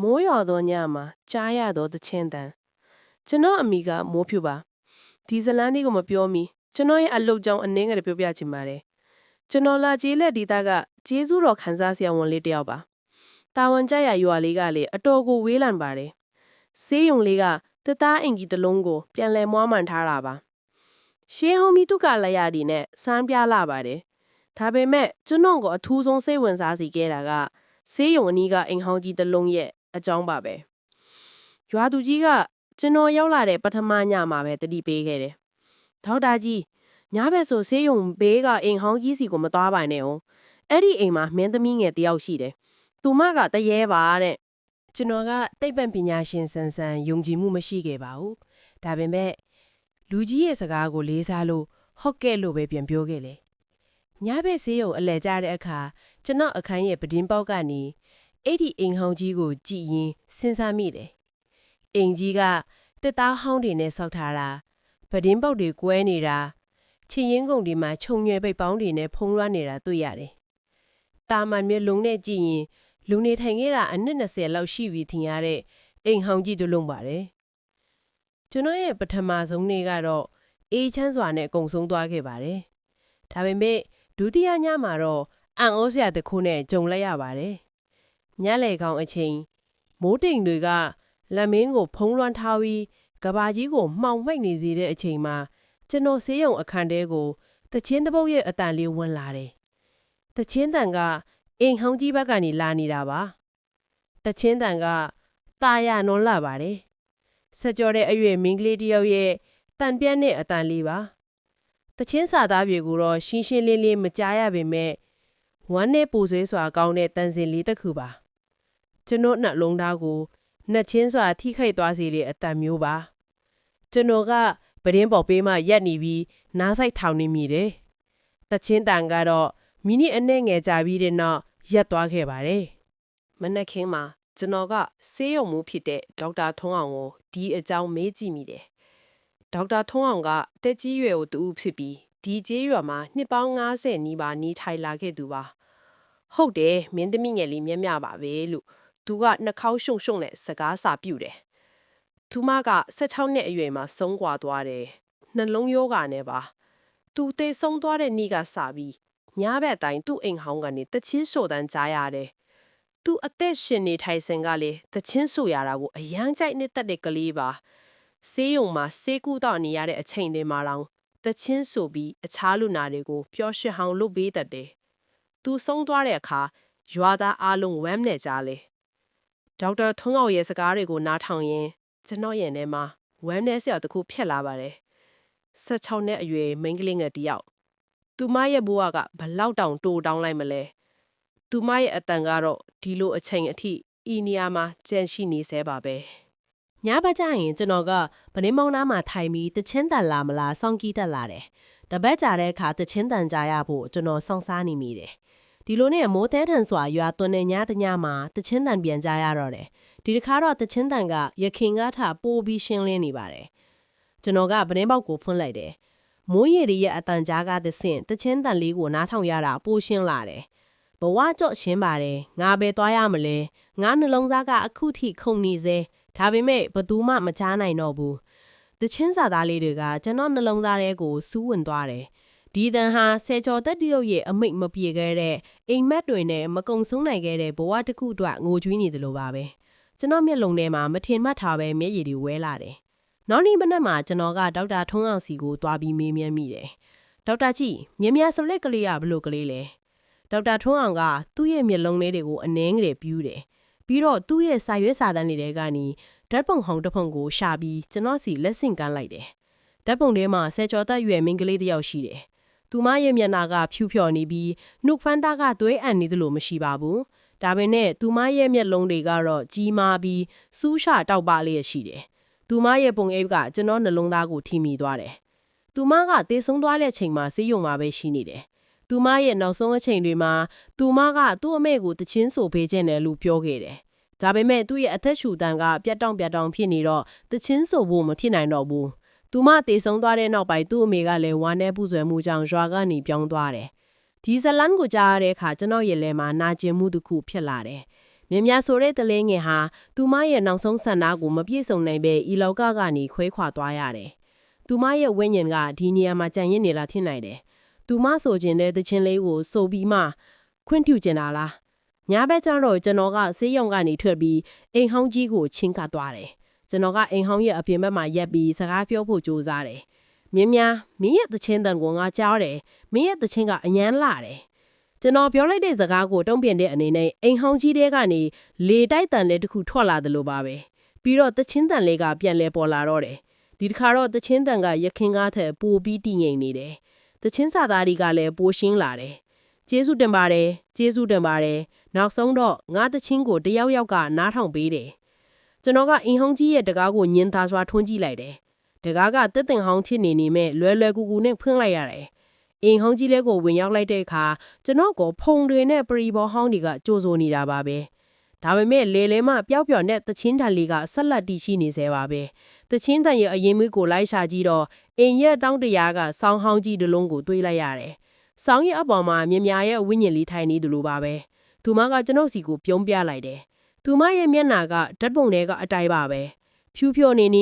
မိုးရွာသောညမှာကြားရသောသချင်းတန်ကျွန်တော်အမိကမိုးဖြူပါဒီဇလန်းလေးကိုမပြောမီကျွန်တော်ရဲ့အလုပ်ကြောင်းအနှင်းငယ်ပြောပြချင်ပါတယ်ကျွန်တော်လာကျေးလက်ဒေသကကျေးဇူးတော်ခန်းစားဆရာဝန်လေးတယောက်ပါတာဝန်ကျရရွာလေးကလေအတော်ကိုဝေးလံပါတယ်ဆေးရုံလေးကတသားအင်ကြီးတစ်လုံးကို ပြန်လည်မွားမှန်ထားတာပါရှင်းဟောမီတုကလည်းရဒီနဲ့စမ်းပြလာပါတယ်ဒါပေမဲ့ကျွန်တော်ကိုအထူးဆုံးစိတ်ဝင်စားစေခဲ့တာကဆေးရုံအနီးကအိမ်ဟောင်းကြီးတစ်လုံးရဲ့ အကြောင်းပါပဲရွာသူကြီးကကျွန်တော်ရောက်လာတဲ့ပထမညမှာပဲတတိပေးခဲ့တယ်ဒေါက်တာကြီးညဘက်ဆိုဆေးရုံဘေးကအိမ်ဟောင်းကြီးစီကိုမသွားပါနဲ့အောင်အဲ့ဒီအိမ်မှာမင်းသမီးငယ်တယောက်ရှိတယ်သူမကတရေပါတဲ့ကျွန်တော်ကတိတ်ပံပညာရှင်ဆန်ဆန်ယုံကြည်မှုမရှိခဲ့ပါဘူးဒါပေမဲ့လူကြီးရဲ့စကားကိုလေးစားလို့ဟုတ်ကဲ့လို့ပဲပြန်ပြောခဲ့လေညဘက်ဆေးရုံအလဲကြတဲ့အခါကျွန်တော်အခန်းရဲ့ပဒင်းပေါက်ကနေ အဲ့ဒီအိမ်ဟောင်းကြီးကိုကြည်ရင်စဉ်းစားမိတယ်။အိမ်ကြီးကတက်သားဟောင်းတွေနဲ့ဆောက်ထားတာပဒင်းပေါက်တွေကွဲနေတာချင်ရင်ကုန်တွေမှာခြုံရွယ်ပိတ်ပေါင်းတွေနဲ့ဖုံးလွှမ်းနေတာတွေ့ရတယ်။တာမန်မျိုးလုံးနဲ့ကြည့်ရင်လူနေထိုင်ခဲ့တာအနည်း20လောက်ရှိပြီထင်ရတဲ့အိမ်ဟောင်းကြီးတစ်လုံးပါတယ်။ကျွန်တော်ရဲ့ပထမဆုံးနေ့ကတော့အေးချမ်းစွာနဲ့အကုန်ဆုံးသွားခဲ့ပါတယ်။ဒါပေမဲ့ဒုတိယညမှာတော့အံ့ဩစရာတစ်ခုနဲ့ကြုံလိုက်ရပါတယ်။ ညလေကောင်အချိန်မိုးတိမ်တွေကလက်မင်းကိုဖုံးလွှမ်းထားပြီးကဘာကြီးကိုမှောင်မိတ်နေစေတဲ့အချိန်မှာကျွန်တော်ဆေးရုံအခန်းထဲကိုတချင်းတစ်ပုတ်ရဲ့အတန်လေးဝင်လာတယ်။တချင်းတန်ကအိမ်ဟောင်းကြီးဘက်ကနေလာနေတာပါ။တချင်းတန်ကตาရနွန်လာပါတယ်။ဆက်ကြောတဲ့အရွယ်မင်းကလေးတယောက်ရဲ့တန်ပြတ်တဲ့အတန်လေးပါ။တချင်းစာသားပြေကိုတော့ရှင်းရှင်းလင်းလင်းမကြားရပေမဲ့ ဝမ်းနဲ့ပူဆွေးစွာကောင်းတဲ့တန်စင်လေးတစ်ခုပါကျွန်တော်နှလုံးသားကိုနှက်ချင်းစွာထိခိုက်သွားစေတဲ့အတန်မျိုးပါကျွန်တော်ကပရင်းပေါ်ပေးမှရက်နေပြီးနားဆိုင်ထောင်နေမိတယ်တချင်းတန်ကတော့မိနစ်အနည်းငယ်ကြာပြီးတဲ့နောက်ရက်သွားခဲ့ပါတယ်မနက်ခင်းမှာကျွန်တော်ကဆေးရုံမှုဖြစ်တဲ့ဒေါက်တာထုံးအောင်ကိုဒီအကြောင်းမေးကြည့်မိတယ်ဒေါက်တာထုံးအောင်ကတက်ကြီးရွယ်ကိုတူဖြစ်ပြီး ဒီကျေးရွာမှာနှစ်ပေါင်း90နီးပါးနီးထိုင်လာခဲ့သူပါဟုတ်တယ်မင်းသမီးငယ်လေးမြက်မြပါပဲလို့သူကနှာခေါင်းရှုံရှုံနဲ့စကားစာပြူတယ်သူမက16နှစ်အရွယ်မှာဆုံးကွာသွားတယ်နှလုံးယောဂါနဲ့ပါသူသေဆုံးသွားတဲ့နေ့ကစပြီးညဘက်တိုင်းသူ့အိမ်ဟောင်းကနေတချင်းဆိုတန်းကြားရတယ်သူအသက်ရှင်နေထိုင်စဉ်ကလေတချင်းဆိုရတာကိုအယမ်းကြိုက်နေတဲ့တဲ့ကလေးပါဆေးရုံမှာဆေးကုသနေရတဲ့အချိန်တွေမှာတော့ တချင်းဆိုပြီးအခြားလူနာတွေကိုပျော်ရွှင်အောင်လုပ်ပေးတတ်တယ်။သူဆုံးသွားတဲ့အခါရွာသားအားလုံးဝမ်းနဲ့ကြားလေ။ဒေါက်တာထုံးအောင်ရဲ့စကားတွေကိုနားထောင်ရင်ကျွန်တော်ရဲ့ထဲမှာဝမ်းနဲ့ဆရာတခုဖြစ်လာပါတယ်။16နှစ်အရွယ်မိန်းကလေးငယ်တယောက်။သူမရဲ့ဘဝကဘလောက်တောင်တိုးတောင်းလိုက်မလဲ။သူမရဲ့အတန်ကတော့ဒီလိုအချိန်အထိဤနေရာမှာကြန့်ရှိနေသေးပါပဲ။ ညဘက်ကျရင်ကျွန်တော်ကဗနေမောင်းနားမှာထိုင်ပြီးတချင်းတန်လာမလားစောင့်ကြည့်တတ်လာတယ်။တပတ်ကြာတဲ့အခါတချင်းတန်ကြရဖို့ကျွန်တော်စောင့်စားနေမိတယ်။ဒီလိုနဲ့မိုးတဲထန်စွာရွာသွန်းတဲ့ညတညမှာတချင်းတန်ပြန်ကြရတော့တယ်။ဒီတစ်ခါတော့တချင်းတန်ကရခင်ကားထပိုးပြီးရှင်းလင်းနေပါတယ်။ကျွန်တော်ကဗနေပေါက်ကိုဖွင့်လိုက်တယ်။မိုးရေရဲ့အတန်ကြားကသဆင့်တချင်းတန်လေးကိုနားထောင်ရတာပိုးရှင်းလာတယ်။ဘဝကြော့ရှင်းပါတယ်။ငါပဲသွားရမလဲ။ငါနှလုံးသားကအခုထိခုန်နေစေ။ ဒါပေမဲ့ဘသူမှမချားနိုင်တော့ဘူးတချင်းစာသားလေးတွေကကျွန်တော်နှလုံးသားထဲကိုစူးဝင်သွားတယ်ဒီတန်ဟာဆယ်ကျော်တက်တရုတ်ရဲ့အမိတ်မပြေခဲ့တဲ့အိမ်မက်တွေနဲ့မကုံဆုံးနိုင်ခဲ့တဲ့ဘဝတစ်ခုအတွက်ငိုကြွေးနေသလိုပါပဲကျွန်တော်မျက်လုံးထဲမှာမထင်မှတ်ထားပဲမျက်ရည်တွေဝဲလာတယ်နောက်နေ့မနက်မှာကျွန်တော်ကဒေါက်တာထုံးအောင်စီကိုသွားပြီးမေးမြန်းမိတယ်ဒေါက်တာကြီးမြင်မြန်စလက်ကလေးကဘလို့ကလေးလဲဒေါက်တာထွန်းအောင်ကသူ့ရဲ့မျက်လုံးလေးတွေကိုအနှင်းငယ်ပြူးတယ် ပြီးတော့သူ့ရဲ့စာရွက်စာတမ်းတွေထဲကနေဓာတ်ပုံဟောင်းတစ်ပုံကိုရှာပြီးကျွန်တော်စီလက်ဆင့်ကမ်းလိုက်တယ်။ဓာတ်ပုံထဲမှာဆယ်ကျော်သက်ရွယ်မိန်းကလေးတစ်ယောက်ရှိတယ်။သူမရဲ့မျက်နှာကဖြူဖြော်နေပြီးနှုတ်ဖန်းသားကသွေးအံ့နေသလိုမရှိပါဘူး။ဒါပေမဲ့သူမရဲ့မျက်လုံးတွေကတော့ကြီးမားပြီးစူးရှတောက်ပါလျက်ရှိတယ်။သူမရဲ့ပုံအိပ်ကကျွန်တော်နှလုံးသားကိုထိမိသွားတယ်။သူမကသေဆုံးသွားတဲ့ချိန်မှာဆေးရုံမှာပဲရှိနေတယ်။ သူမရဲ့နောက်ဆုံးအချိန်တွေမှာသူမကသူ့အမေကိုတချင်းဆိုပေးခြင်းတယ်လို့ပြောခဲ့တယ်။ဒါပေမဲ့သူ့ရဲ့အသက်ရှူတန်ကပြတ်တောင့်ပြတ်တောင့်ဖြစ်နေတော့တချင်းဆိုဖို့မဖြစ်နိုင်တော့ဘူး။သူမတေဆုံးသွားတဲ့နောက်ပိုင်းသူ့အမေကလည်းဝမ်းနည်းပူဆွယ်မှုကြောင့်ရွာကနေပြောင်းသွားတယ်။ဒီဇလန်ကိုကြားရတဲ့အခါကျွန်တော်ရဲ့လဲမှာနာကျင်မှုတစ်ခုဖြစ်လာတယ်။မြင်များဆိုတဲ့တလဲငယ်ဟာသူမရဲ့နောက်ဆုံးဆန္ဒကိုမပြည့်စုံနိုင်ပဲဤလောကကနေခွဲခွာသွားရတယ်။သူမရဲ့ဝိညာဉ်ကဒီနေရာမှာကြံရစ်နေလာဖြစ်နိုင်တယ်။ သူမဆိုခြင်းတဲ့တခြင်းလေးကိုဆိုပြီးမှခွင့်ပြုကျင်တာလား။ညာဘက်ကျတော့ကျွန်တော်ကဆေးရုံကနေထွက်ပြီးအိမ်ဟောင်းကြီးကိုချင်းကပ်သွားတယ်။ကျွန်တော်ကအိမ်ဟောင်းရဲ့အပြင်ဘက်မှာရက်ပြီးစကားပြောဖို့ကြိုးစားတယ်။မြင်းများမင်းရဲ့တခြင်းတန်ကိုငါကြားတယ်။မင်းရဲ့တခြင်းကအယမ်းလာတယ်။ကျွန်တော်ပြောလိုက်တဲ့စကားကိုတုံ့ပြန်တဲ့အနေနဲ့အိမ်ဟောင်းကြီးတဲကနေလေတိုက်တန်လေးတစ်ခုထွက်လာတယ်လို့ပါပဲပြီးတော့တချင်းတန်လေးကပြန်လဲပေါ်လာတော့တယ်ဒီတစ်ခါတော့တချင်းတန်ကရခင်ကားထက်ပိုပြီးတည်ငြိမ်နေတယ် တချင်းစာသားတွေကလည်းပိုရှင်းလာတယ်ကျေးဇူးတင်ပါတယ်ကျေးဇူးတင်ပါတယ်နောက်ဆုံးတော့ငါတချင်းကိုတယောက်ယောက်ကနားထောင်ပေးတယ်ကျွန်တော်ကအိမ်ဟောင်းကြီးရဲ့တကားကိုညင်သာစွာထွန်းကြည့်လိုက်တယ်တကားကတက်တင်ဟောင်းချစ်နေနေမဲ့လွယ်လွယ်ကူကူနဲ့ဖွင့်လိုက်ရတယ်အိမ်ဟောင်းကြီးလေးကိုဝင်ရောက်လိုက်တဲ့အခါကျွန်တော်ကိုဖုံတွေနဲ့ပရီဘောဟောင်းတွေကကြိုးစိုးနေတာပါပဲဒါပေမဲ့လေလဲမှပျောက်ပျော်တဲ့တချင်းတန်လေးကဆက်လက်တည်ရှိနေသေးပါပဲတချင်းတန်ရဲ့အရင်မွေးကိုလိုက်ရှာကြည့်တော့ အိမ်ရဲ့တောင်းတရာကစောင်းဟောင်းကြီးတစ်လုံးကိုတွေးလိုက်ရတယ်စောင်းရဲ့အပေါ်မှာမြင်များရဲ့ဝိညာဉ်လေးထိုင်နေတယ်လို့ပါပဲသူမကကျွန်ုပ်စီကိုပြုံးပြလိုက်တယ်သူမရဲ့မျက်နာကဓာတ်ပုံတွေကအတိုင်းပါပဲဖြူဖြော်နေနေ